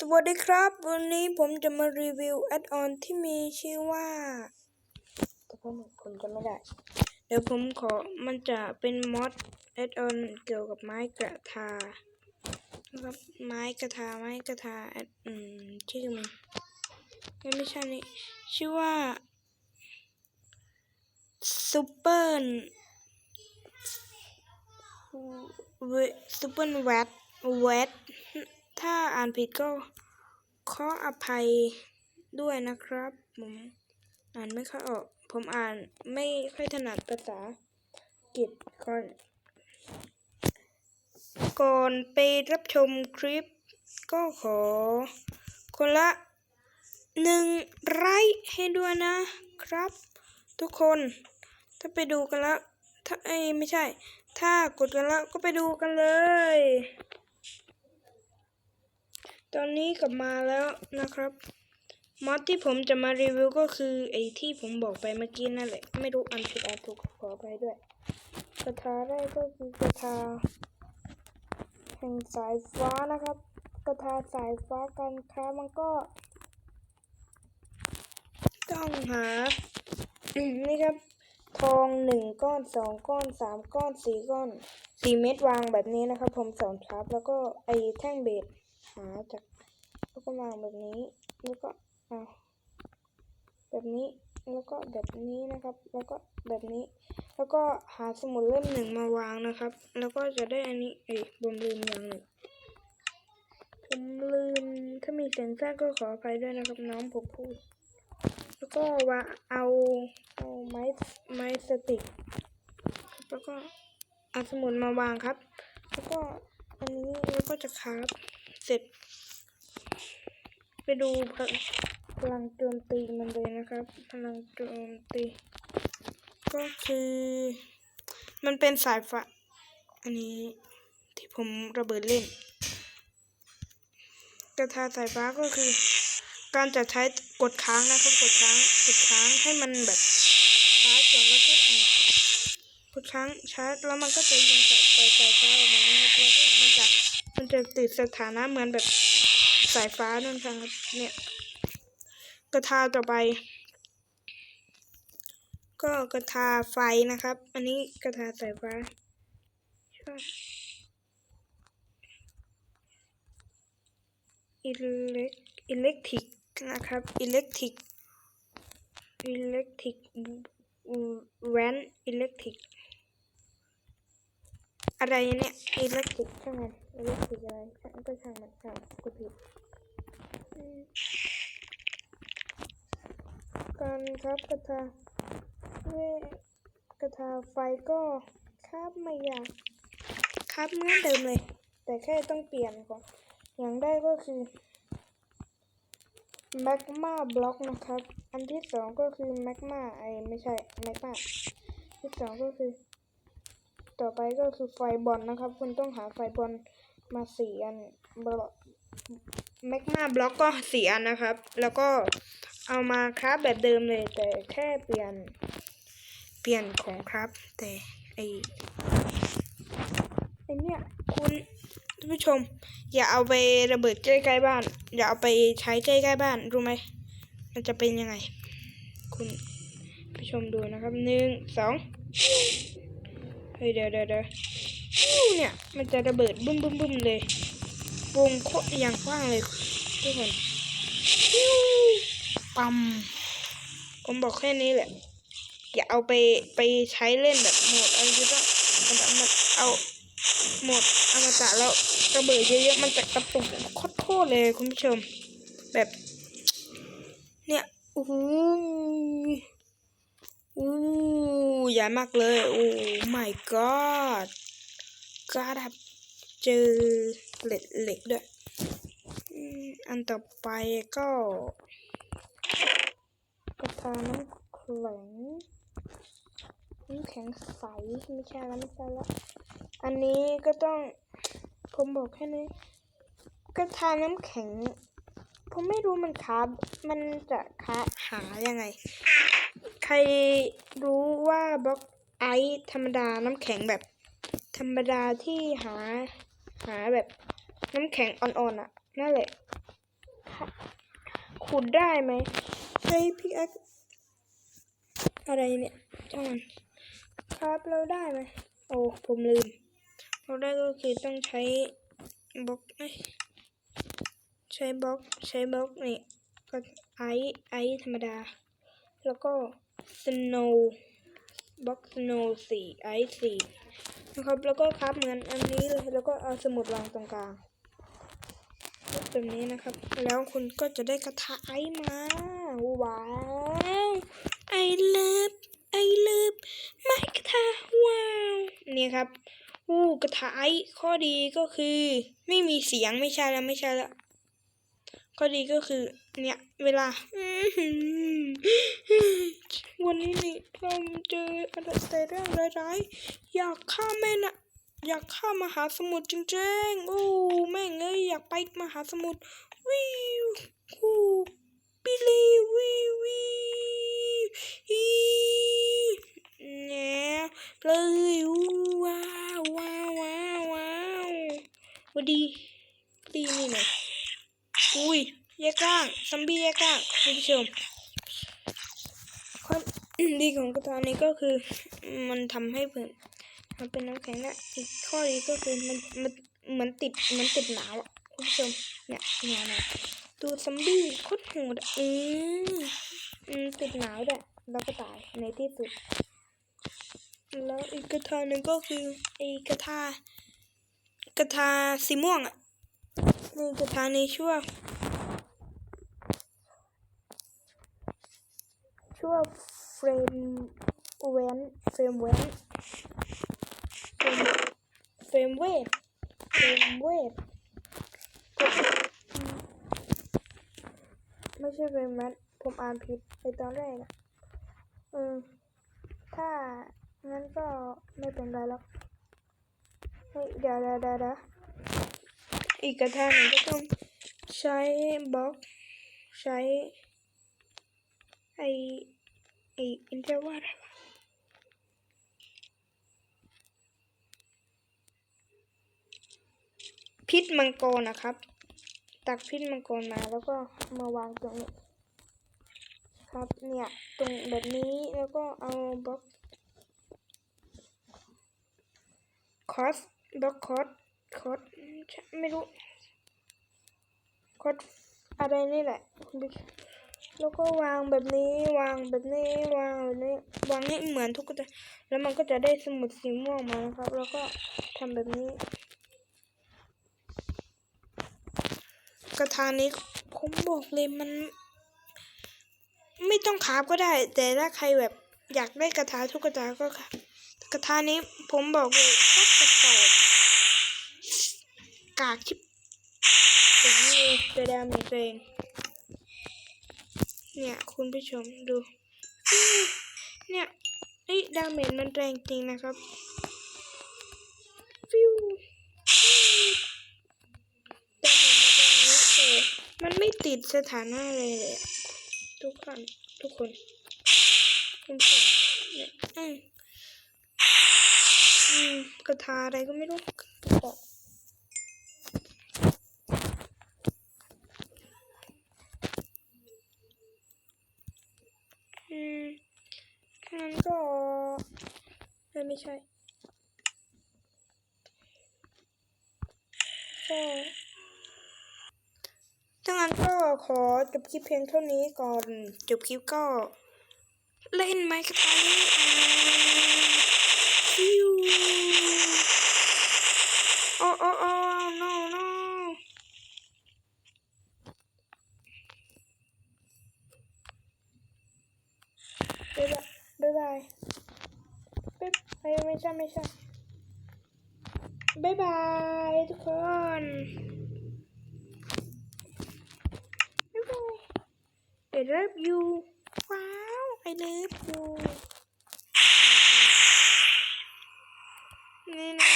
สวัสดีครับ วันนี้ผมจะมารีวิวแอดออนที่มีชื่อว่าแต่ผมผมจะไม่ได้ เดี๋ยวผมขอมันจะเป็นมอดแอดออนเกี่ยวกับไม้กระทานะครับไม้กระทาไม้กระทาแอดอืมชื่อมันไม่ไม่ใช่นี่ชื่อว่าซูเปอร์ซูเปอร์แวตแวต ถ้าอ่านผิดก็ขออภัยด้วยนะครับ ผมอ่านไม่ค่อยออก ผมอ่านไม่ค่อยถนัดภาษาอังกฤษก่อน ก่อนไปรับชมคลิป ก็ขอ คนละหนึ่งไลค์ให้ด้วยนะครับ ทุกคน ถ้าไปดูกันแล้ว ถ้าเอ้ไม่ใช่ ถ้ากดกันแล้วก็ไปดูกันเลย ตอนนี้กลับมาแล้วนะครับมอดที่ผมจะมารีวิวก็คือไอ้ที่ผมบอกไปเมื่อกี้นั่นแหละ ไม่รู้อันผิดอันถูกขอไปด้วยกระทาแรกก็คือกระทาแห่งสายฟ้านะครับกระทาสายฟ้ากันค้ามันก็ ต้องหานี่ครับ ทองหนึ่งก้อนสองก้อนสามก้อนสี่ก้อนสี่เม็ดวางแบบนี้นะครับ ผมสองชับแล้วก็ไอ้แท่งเบส หาจากแล้วก็วางแบบนี้แล้วก็เอาแบบนี้แล้วก็แบบนี้นะครับ แล้วก็แบบนี้ แล้วก็หาสมุดเล่มหนึ่งมาวางนะครับ แล้วก็จะได้อันนี้เอ้ยผมลืมอย่างหนึ่งผมลืมถ้ามีเสียงแทรกก็ขออภัยด้วยนะครับน้องผมพูด แล้วก็ว่าเอาเอาไม้ไม้สติกแล้วก็เอาสมุดมาวางครับ แล้วก็อันนี้แล้วก็จะคราฟ เสร็จ ไปดูพลังโจมตีมันเลยนะครับ พลังโจมตี ก็คือ มันเป็นสายฟ้าอันนี้ที่ผมระเบิดเล่น กระทาสายฟ้าก็คือ การจะใช้กดค้างนะครับกดค้างกดค้างให้มันแบบชาร์จก่อนแล้วก็กดค้างชาร์จแล้วมันก็จะยิงสายไฟสายฟ้าออกมาแล้วก็มันจะ มันจะติดสถานะเหมือนแบบสายฟ้านั่นครับ เนี่ยกระทาต่อไป ก็กระทาไฟนะครับ อันนี้กระทาสายฟ้าใช่อิเล็กอิเล็กทริกนะครับอิเล็กทริกอิเล็กทริกแวนอิเล็กทริก อะไรเนี่ยอิเล็กทริกช่างมันอิเล็กทริกอะไรช่างก็ช่างมันช่างกูผิดการครับกระทาเวกระทาไฟก็คาบไม่อยากคาบเหมือนเดิมเลย แต่แค่ต้องเปลี่ยนก่อน อย่างได้ก็คือแมกมาบล็อกนะครับ อันที่สองก็คือแมกมาไอไม่ใช่แมกมาที่สองก็คือ ต่อไปก็คือไฟบอลนะครับ คุณต้องหาไฟบอลมาสี่อันบล็อกแมกมาบล็อกก็สี่อันนะครับ แล้วก็เอามาคราฟแบบเดิมเลย แต่แค่เปลี่ยน เปลี่ยนของครับ แต่ไอไอเนี่ยคุณท่านผู้ชม อย่าเอาไประเบิดใกล้ๆบ้าน อย่าเอาไปใช้ใกล้ๆบ้านรู้ไหมมันจะเป็นยังไง คุณผู้ชมดูนะครับหนึ่งสอง เฮ้ยเดี๋ยวเดี๋ยวเดี๋ยเนี่ย มันจะระเบิดบึ้มบึ้มบึ้มเลยวงโคตรอย่างกว้างเลยทุกคนปั๊มผมบอกแค่นี้แหละ อย่าเอาไปไปใช้เล่นแบบโหมดอะไรก็ต้องมันเอามาเอาหมดอมตะแล้วระเบิดเยอะๆมันจะกระตุกโคตรๆเลยคุณผู้ชม แบบ เนี่ยโอ้โห อู้ใหญ่มากเลย โอ้ my god ก็ดับเจอเหล็กเหล็กด้วย อันต่อไปก็ กระทาน้ำแข็งน้ำแข็งใส ไม่ใช่แล้วไม่ใช่แล้วอันนี้ก็ต้องผมบอกแค่นี้กระทาน้ำแข็ง ผมไม่รู้มันคาบมันจะคาหายังไง ใครรู้ว่าบล็อกไอซ์ธรรมดาน้ำแข็งแบบ ธรรมดาที่หาหาแบบน้ำแข็งอ่อนๆอะ นั่นแหละ ขุดได้ไหมใช้พิกแอคอะไรเนี่ยช่างมันครับเราได้ไหมโอ้ผมลืม เราได้ก็คือต้องใช้บล็อกใช้บล็อกใช้บล็อกนี่ก็ไอซ์ไอซ์ธรรมดา แล้วก็ สโนว์บล็อกสโนว์สี่ไอซ์สี่นะครับแล้วก็ครับเหมือนอันนี้เลยแล้วก็เอาสมุดวางตรงกลางแบบนี้นะครับ แล้วคุณก็จะได้กระทะไอมาว้าวไอเลิฟไอเลิฟไม้กระทะว้าวนี่ครับอู้กระทะไอข้อดีก็คือ ไม่มีเสียงไม่ใช่แล้วไม่ใช่แล้ว ข้อดีก็คือ เนี่ย เวลา วันนี้นี่เราเจออะไรแต่เรื่องร้ายๆ อยากฆ่าแม่น่ะอยากข้ามหาสมุทรจริงๆ โอ้แม่งเอ้ยอยากไปมหาสมุทรวิวฮูบิลีวิววิวอีแหน่เลยว้าวว้าวว้าวสวัสดีตีนี่หน่อย ยแยกร่างซัมบี้แยกร่างคุณผู้ชมความดีของกระทานี้ก็คือ มันทำให้เพื่อนมันเป็นน้ำแข็งนะอีกข้อดีก็คือมันมันเหมือนติดเหมือนติดหนาวอะคุณผู้ชมเนี่ยเนี่ยนะดูซัมบี้โคตรโหดอะอืมอืมติดหนาวด้วยแล้วก็ตายในที่สุดแล้วอีกกระทาหนึ่งก็คือไอ้กระทากระทาสีม่วงอะนี่กระทาในช่วง ช่อวงเฟรมเวนเฟรมเวนเฟรมเวทเฟรมเวทไม่ใช่เฟรมแมทผมอ่านผิดในตอนแรกอะเออถ้างั้นก็ไม่เป็นไรหรอกเฮ้ยเดี๋ยวเดี๋ยวเดี๋ยวเดาอีกกระทางหนึ่งก็ต้องใช้บล็อกใช้ไอ ไออินเทอร์ว่าอะไรวะพิษมังกรนะครับ ตักพิษมังกรมาแล้วก็มาวางตรงนี้ครับเนี่ยตรงแบบนี้แล้วก็เอาบล็อกคอสบล็อกคอสคอสไม่รู้คอสอะไรนี่แหละ แล้วก็วางแบบนี้วางแบบนี้วางแบบนี้วางให้เหมือนทุกกระแล้วมันก็จะได้สมุดสีม่วงมานะครับ แล้วก็ทำแบบนี้ กระทานี้ผมบอกเลยมัน ไม่ต้องคาบก็ได้ แต่ถ้าใครแบบอยากได้กระทาทุกกระทาก็ค่ะกระทานี้ผมบอกเลยโคตรกระจอกกากชิบถึงนี่จะดาเมจเอง เนี่ย คุณผู้ชมดู เนี่ยเอ้ดาเมจมันแรงจริงนะครับฟิวแต่มันมันจะรู้แต่มันไม่ติดสถานะเลยเลยทุกคนทุกคนคุณผู้ชมเนี่ยอืมอืมกระทาอะไรก็ไม่รู้กระบอก อืมงั้นก็ไม่ใช่ก็ถ้างั้นก็ขอจบคลิปเพียงเท่านี้ก่อน จบคลิปก็เล่นไหมครับตอนนี้อ่าฟิวโอ้โอ้โอ้ no no บ๊ายบายบ๊ายบายบ๊ายบายไม่ใช่ไม่ใช่ บ๊ายบายทุกคนบ๊ายบาย I love you ว้าว I love you นี่นะ